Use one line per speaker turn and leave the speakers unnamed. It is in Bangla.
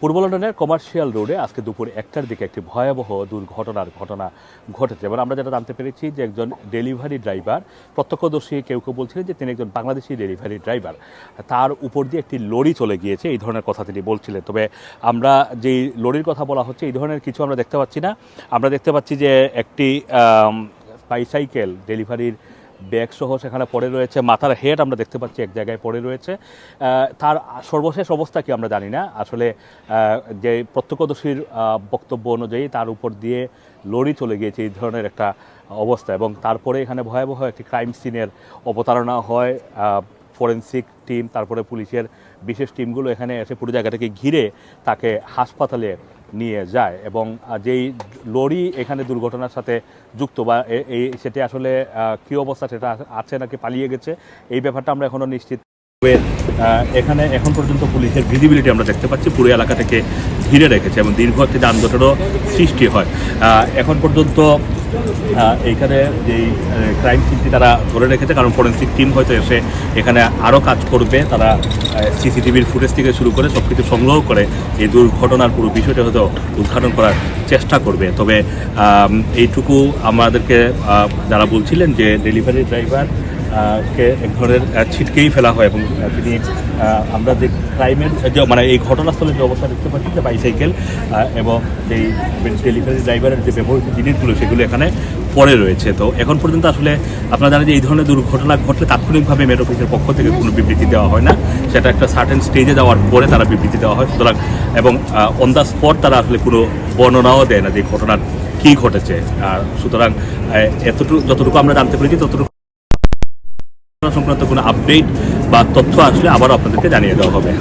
পূর্ব লন্ডনের কমার্শিয়াল রোডে আজকে দুপুর একটার দিকে একটি ভয়াবহ দুর্ঘটনার ঘটনা ঘটেছে। এবার আমরা যেটা জানতে পেরেছি যে একজন ডেলিভারি ড্রাইভার, প্রত্যক্ষদর্শী কেউ কেউ বলছিলেন যে তিনি একজন বাংলাদেশি ডেলিভারি ড্রাইভার। তার উপর দিয়ে একটি লরি চলে গিয়েছে, এই ধরনের কথা তিনি বলছিলেন। তবে আমরা যেই লরির কথা বলা হচ্ছে, এই ধরনের কিছু আমরা দেখতে পাচ্ছি না। আমরা দেখতে পাচ্ছি যে একটি বাইসাইকেল ডেলিভারির ব্যাগ সহ সেখানে পড়ে রয়েছে, মাথার হেড আমরা দেখতে পাচ্ছি এক জায়গায় পড়ে রয়েছে। তার সর্বশেষ অবস্থা কি আমরা জানি না। আসলে যে প্রত্যক্ষদর্শীর বক্তব্য অনুযায়ী তার উপর দিয়ে লরি চলে গিয়েছে এই ধরনের একটা অবস্থা এবং তারপরে এখানে ভয়াবহ একটি ক্রাইম সিনের অবতারণা হয়। ফরেন্সিক টিম, তারপরে পুলিশের বিশেষ টিমগুলো এখানে এসে পুরো জায়গাটাকে ঘিরে তাকে হাসপাতালে নিয়ে যায় এবং যেই লরি এখানে দুর্ঘটনার সাথে যুক্ত বা এই সেটি আসলে কি অবস্থা সেটা আছে নাকি পালিয়ে গেছে, এই ব্যাপারটা আমরা এখনও নিশ্চিত এখানে এখন পর্যন্ত পুলিশের ভিজিবিলিটি আমরা দেখতে পাচ্ছি, পুরো এলাকা থেকে ঘিরে রেখেছে এবং দীর্ঘ একটি যানজটেরও সৃষ্টি হয়। এখন পর্যন্ত এইখানে যেই ক্রাইম সিনটি তারা ধরে রেখেছে, কারণ ফরেন্সিক টিম হয়তো এসে এখানে আরও কাজ করবে। তারা সিসিটিভির ফুটেজ থেকে শুরু করে সব কিছু সংগ্রহ করে এই দুর্ঘটনার পুরো বিষয়টা হয়তো উদ্ঘাটন করার চেষ্টা করবে। তবে এইটুকু আমাদেরকে যারা বলছিলেন যে ডেলিভারি ড্রাইভার কে এক ধরনের ছিটকেই ফেলা হয় এবং তিনি আমরা যে ক্রাইমের যে মানে এই ঘটনাস্থলে যে অবস্থা দেখতে পাচ্ছি, যে বাইসাইকেল এবং এই ডেলিভারি ড্রাইভারের যে ব্যবহৃত জিনিসগুলো, সেগুলো এখানে পড়ে রয়েছে। তো এখন পর্যন্ত আসলে আপনারা জানেন যে এই ধরনের দুর্ঘটনা ঘটলে তাৎক্ষণিকভাবে মেট অফিসের পক্ষ থেকে কোনো বিবৃতি দেওয়া হয় না। সেটা একটা সার্টেন স্টেজে যাওয়ার পরে তারা বিবৃতি দেওয়া হয়। সুতরাং, এবং অন দ্য স্পট তারা আসলে কোনো বর্ণনাও দেয় না যে ঘটনার কী ঘটেছে। আর সুতরাং এতটুকু, যতটুকু আমরা জানতে পেরেছি, ততটুকু সংক্রান্ত কোনো আপডেট বা তথ্য আসলে আবার আপনাদেরকে জানিয়ে দেওয়া হবে।